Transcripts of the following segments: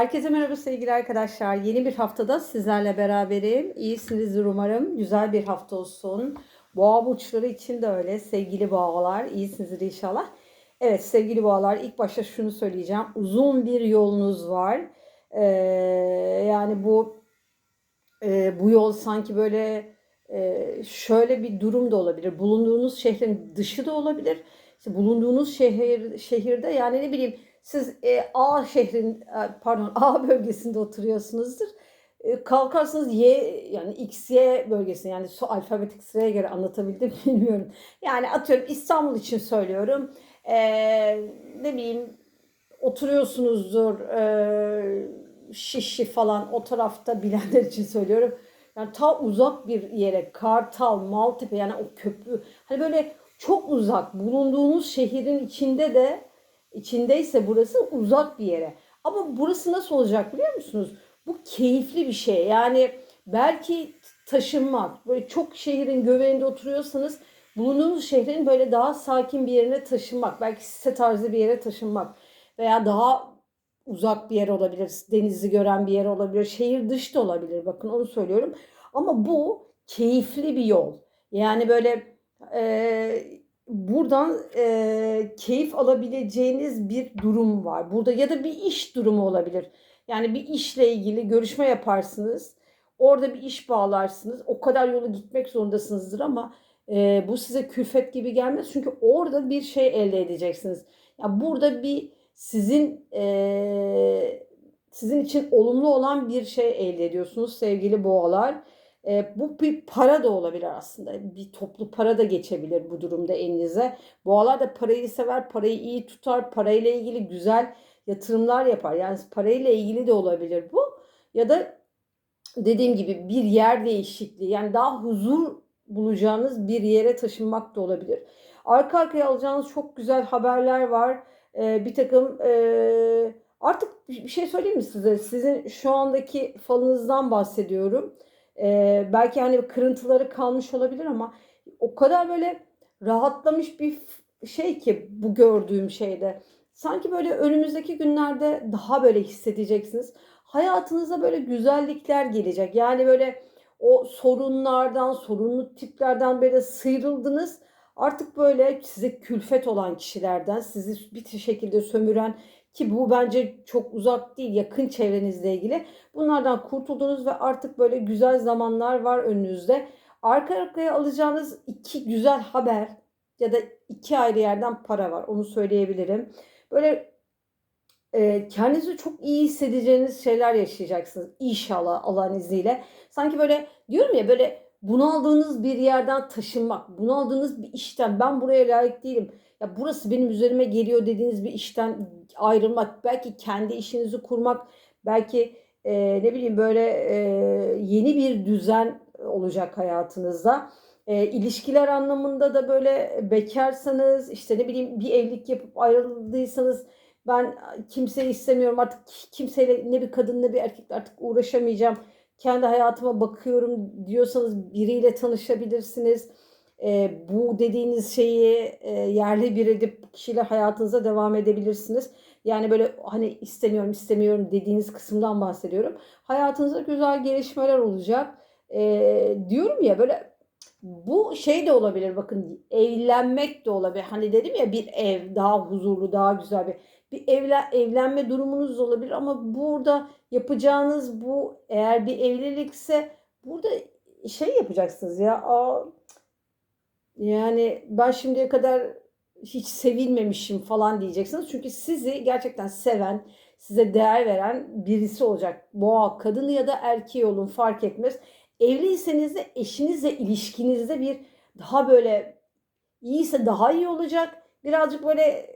Herkese merhaba sevgili arkadaşlar. Yeni bir haftada sizlerle beraberim. İyisinizdir umarım. Güzel bir hafta olsun. Boğa burçları için de öyle. Sevgili boğalar, iyisinizdir inşallah. Evet sevgili boğalar ilk başta şunu söyleyeceğim. Uzun bir yolunuz var. Ee, yani bu e, bu yol sanki böyle e, şöyle bir durum da olabilir. Bulunduğunuz şehrin dışı da olabilir. İşte bulunduğunuz şehir şehirde yani ne bileyim siz e, A şehrin e, pardon A bölgesinde oturuyorsunuzdur. E, kalkarsınız Y yani X Y bölgesine yani su alfabetik sıraya göre anlatabildim mi bilmiyorum. Yani atıyorum İstanbul için söylüyorum. E, ne bileyim oturuyorsunuzdur. E, Şişli falan o tarafta bilenler için söylüyorum. Yani ta uzak bir yere Kartal, Maltepe yani o köprü hani böyle çok uzak bulunduğunuz şehrin içinde de içindeyse burası uzak bir yere. Ama burası nasıl olacak biliyor musunuz? Bu keyifli bir şey. Yani belki taşınmak, böyle çok şehrin göbeğinde oturuyorsanız bulunduğunuz şehrin böyle daha sakin bir yerine taşınmak, belki site tarzı bir yere taşınmak veya daha uzak bir yer olabilir, denizi gören bir yer olabilir, şehir dışı da olabilir. Bakın onu söylüyorum. Ama bu keyifli bir yol. Yani böyle e, buradan e, keyif alabileceğiniz bir durum var. Burada ya da bir iş durumu olabilir. Yani bir işle ilgili görüşme yaparsınız. Orada bir iş bağlarsınız. O kadar yolu gitmek zorundasınızdır ama e, bu size külfet gibi gelmez. Çünkü orada bir şey elde edeceksiniz. Yani burada bir sizin e, sizin için olumlu olan bir şey elde ediyorsunuz sevgili boğalar. E, bu bir para da olabilir aslında. Bir toplu para da geçebilir bu durumda elinize. Boğalar da parayı sever, parayı iyi tutar, parayla ilgili güzel yatırımlar yapar. Yani parayla ilgili de olabilir bu. Ya da dediğim gibi bir yer değişikliği yani daha huzur bulacağınız bir yere taşınmak da olabilir. Arka arkaya alacağınız çok güzel haberler var. Ee, bir takım e, artık bir şey söyleyeyim mi size? Sizin şu andaki falınızdan bahsediyorum. Ee, belki hani kırıntıları kalmış olabilir ama o kadar böyle rahatlamış bir şey ki bu gördüğüm şeyde. Sanki böyle önümüzdeki günlerde daha böyle hissedeceksiniz. Hayatınıza böyle güzellikler gelecek. Yani böyle o sorunlardan, sorunlu tiplerden böyle sıyrıldınız. Artık böyle size külfet olan kişilerden, sizi bir şekilde sömüren ki bu bence çok uzak değil, yakın çevrenizle ilgili. Bunlardan kurtuldunuz ve artık böyle güzel zamanlar var önünüzde. Arka arkaya alacağınız iki güzel haber ya da iki ayrı yerden para var. Onu söyleyebilirim. Böyle e, kendinizi çok iyi hissedeceğiniz şeyler yaşayacaksınız inşallah Allah'ın izniyle. Sanki böyle diyorum ya böyle bunaldığınız bir yerden taşınmak, bunaldığınız bir işten ben buraya layık değilim. Ya burası benim üzerime geliyor dediğiniz bir işten ayrılmak, belki kendi işinizi kurmak, belki e, ne bileyim böyle e, yeni bir düzen olacak hayatınızda. E, ilişkiler anlamında da böyle bekarsanız işte ne bileyim bir evlilik yapıp ayrıldıysanız ben kimseyi istemiyorum artık kimseyle ne bir kadın ne bir erkekle artık uğraşamayacağım kendi hayatıma bakıyorum diyorsanız biriyle tanışabilirsiniz. E, bu dediğiniz şeyi e, yerli bir edip kişiyle hayatınıza devam edebilirsiniz. Yani böyle hani istemiyorum istemiyorum dediğiniz kısımdan bahsediyorum. Hayatınızda güzel gelişmeler olacak. E, diyorum ya böyle bu şey de olabilir bakın evlenmek de olabilir. Hani dedim ya bir ev daha huzurlu daha güzel bir bir evlen, evlenme durumunuz olabilir ama burada yapacağınız bu eğer bir evlilikse burada şey yapacaksınız ya aa, yani ben şimdiye kadar hiç sevilmemişim falan diyeceksiniz. Çünkü sizi gerçekten seven, size değer veren birisi olacak. Boğa kadını ya da erkeği olun fark etmez. Evliyseniz de eşinizle ilişkinizde bir daha böyle iyiyse daha iyi olacak. Birazcık böyle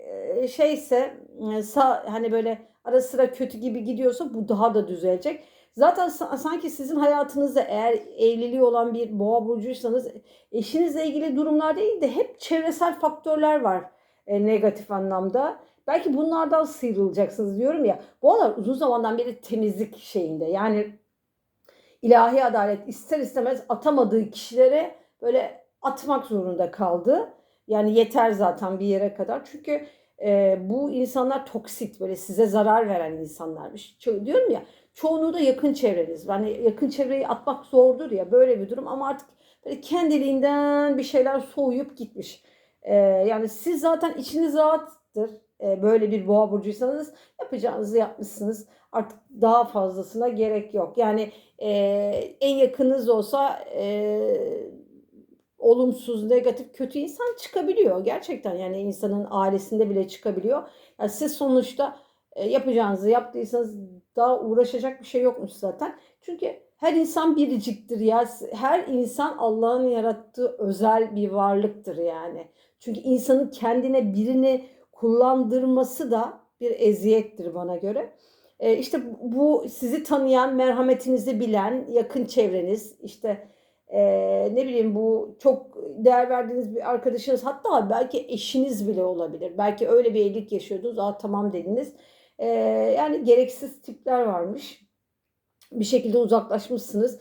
şeyse sağ, hani böyle ara sıra kötü gibi gidiyorsa bu daha da düzelecek. Zaten sanki sizin hayatınızda eğer evliliği olan bir boğa burcuysanız eşinizle ilgili durumlar değil de hep çevresel faktörler var e, negatif anlamda. Belki bunlardan sıyrılacaksınız diyorum ya. Boğalar uzun zamandan beri temizlik şeyinde. Yani ilahi adalet ister istemez atamadığı kişilere böyle atmak zorunda kaldı. Yani yeter zaten bir yere kadar. Çünkü e, bu insanlar toksit böyle size zarar veren insanlarmış. Diyorum ya çoğunluğu da yakın çevreniz. Yani yakın çevreyi atmak zordur ya böyle bir durum ama artık böyle kendiliğinden bir şeyler soğuyup gitmiş. E, yani siz zaten içiniz rahattır. E, böyle bir boğa burcuysanız yapacağınızı yapmışsınız. Artık daha fazlasına gerek yok. Yani e, en yakınınız olsa e, olumsuz, negatif, kötü insan çıkabiliyor. Gerçekten yani insanın ailesinde bile çıkabiliyor. Yani siz sonuçta e, yapacağınızı yaptıysanız daha uğraşacak bir şey yokmuş zaten. Çünkü her insan biriciktir ya. Her insan Allah'ın yarattığı özel bir varlıktır yani. Çünkü insanın kendine birini kullandırması da bir eziyettir bana göre. E, işte bu sizi tanıyan, merhametinizi bilen, yakın çevreniz, işte e, ne bileyim bu çok değer verdiğiniz bir arkadaşınız, hatta belki eşiniz bile olabilir. Belki öyle bir evlilik yaşıyordunuz, aa tamam dediniz. E, yani gereksiz tipler varmış. Bir şekilde uzaklaşmışsınız.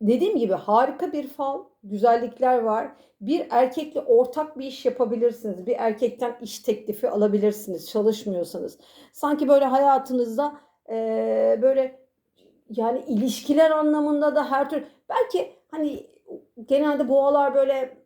Dediğim gibi harika bir fal, güzellikler var. Bir erkekle ortak bir iş yapabilirsiniz. Bir erkekten iş teklifi alabilirsiniz çalışmıyorsanız. Sanki böyle hayatınızda e, böyle yani ilişkiler anlamında da her tür belki hani genelde boğalar böyle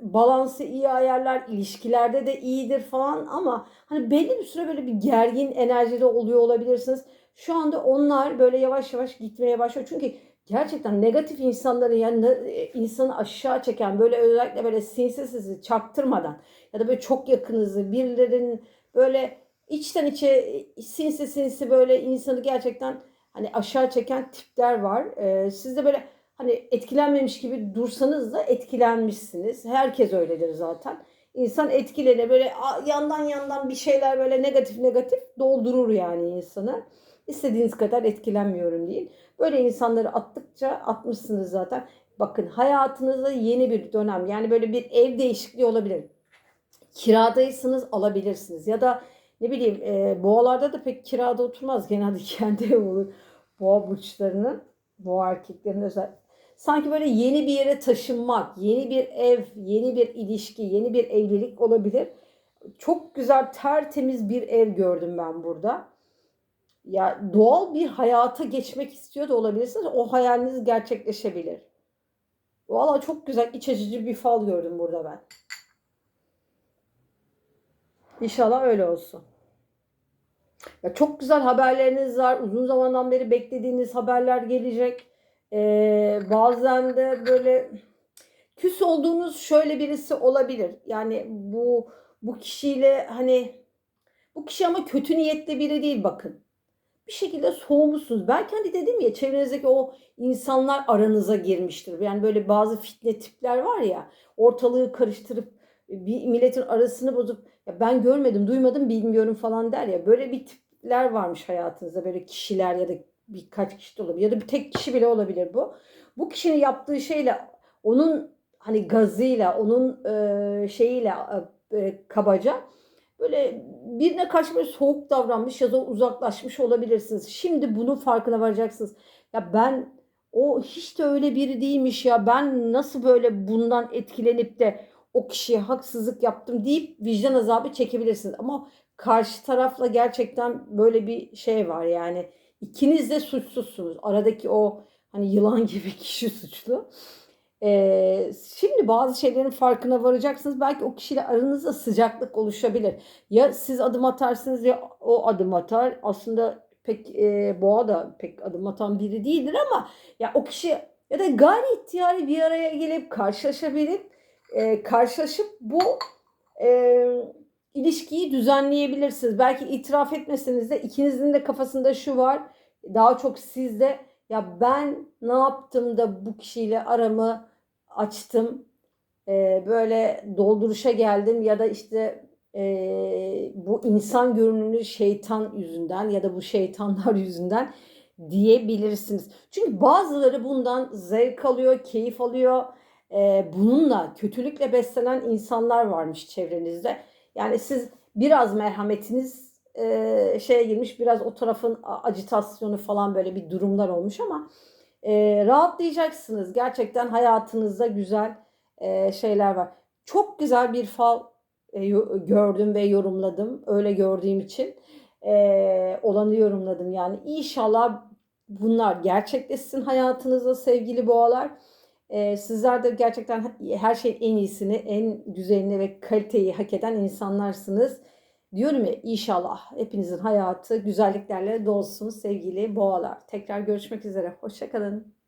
balansı iyi ayarlar, ilişkilerde de iyidir falan ama hani belli bir süre böyle bir gergin enerjide oluyor olabilirsiniz. Şu anda onlar böyle yavaş yavaş gitmeye başlıyor. Çünkü gerçekten negatif insanları yani insanı aşağı çeken böyle özellikle böyle sinsi sinsi çaktırmadan ya da böyle çok yakınızı birilerinin böyle içten içe sinsi sinsi böyle insanı gerçekten hani aşağı çeken tipler var. Ee, siz de böyle hani etkilenmemiş gibi dursanız da etkilenmişsiniz. Herkes öyledir zaten. İnsan etkilenir böyle yandan yandan bir şeyler böyle negatif negatif doldurur yani insanı. İstediğiniz kadar etkilenmiyorum değil. Böyle insanları attıkça atmışsınız zaten. Bakın hayatınızda yeni bir dönem yani böyle bir ev değişikliği olabilir. Kiradaysanız alabilirsiniz ya da ne bileyim e, boğalarda da pek kirada oturmaz. Genelde kendi ev olur. Boğa burçlarının, boğa erkeklerin özel. Sanki böyle yeni bir yere taşınmak, yeni bir ev, yeni bir ilişki, yeni bir evlilik olabilir. Çok güzel, tertemiz bir ev gördüm ben burada. Ya doğal bir hayata geçmek istiyor da olabilirsiniz. O hayaliniz gerçekleşebilir. Valla çok güzel, iç açıcı bir fal gördüm burada ben. İnşallah öyle olsun. Ya çok güzel haberleriniz var. Uzun zamandan beri beklediğiniz haberler gelecek. Ee, bazen de böyle küs olduğunuz şöyle birisi olabilir. Yani bu bu kişiyle hani bu kişi ama kötü niyetli biri değil bakın. Bir şekilde soğumuşsunuz. Belki hani dedim ya çevrenizdeki o insanlar aranıza girmiştir. Yani böyle bazı fitne tipler var ya ortalığı karıştırıp bir milletin arasını bozup ya ben görmedim, duymadım, bilmiyorum falan der ya. Böyle bir tipler varmış hayatınızda. Böyle kişiler ya da birkaç kişi de olabilir. Ya da bir tek kişi bile olabilir bu. Bu kişinin yaptığı şeyle onun hani gazıyla, onun e, şeyiyle e, kabaca böyle birine karşı böyle soğuk davranmış ya da uzaklaşmış olabilirsiniz. Şimdi bunun farkına varacaksınız. Ya ben o hiç de öyle biri değilmiş ya. Ben nasıl böyle bundan etkilenip de o kişiye haksızlık yaptım deyip vicdan azabı çekebilirsiniz. Ama karşı tarafla gerçekten böyle bir şey var yani ikiniz de suçsuzsunuz. Aradaki o hani yılan gibi kişi suçlu. Ee, şimdi bazı şeylerin farkına varacaksınız. Belki o kişiyle aranızda sıcaklık oluşabilir. Ya siz adım atarsınız ya o adım atar. Aslında pek e, boğa da pek adım atan biri değildir ama ya o kişi ya da gayri ihtiyari bir araya gelip karşılaşabilir e, karşılaşıp bu e, ilişkiyi düzenleyebilirsiniz. Belki itiraf etmeseniz de ikinizin de kafasında şu var. Daha çok sizde ya ben ne yaptım da bu kişiyle aramı açtım. E, böyle dolduruşa geldim ya da işte e, bu insan görünümlü şeytan yüzünden ya da bu şeytanlar yüzünden diyebilirsiniz. Çünkü bazıları bundan zevk alıyor, keyif alıyor e, bununla kötülükle beslenen insanlar varmış çevrenizde. Yani siz biraz merhametiniz e, şeye girmiş biraz o tarafın acitasyonu falan böyle bir durumlar olmuş ama e, rahatlayacaksınız. Gerçekten hayatınızda güzel e, şeyler var. Çok güzel bir fal e, gördüm ve yorumladım. Öyle gördüğüm için e, olanı yorumladım. Yani inşallah bunlar gerçekleşsin hayatınızda sevgili boğalar. E, sizler de gerçekten her şeyin en iyisini, en güzelini ve kaliteyi hak eden insanlarsınız. Diyorum ya inşallah hepinizin hayatı güzelliklerle dolsun sevgili boğalar. Tekrar görüşmek üzere. Hoşçakalın.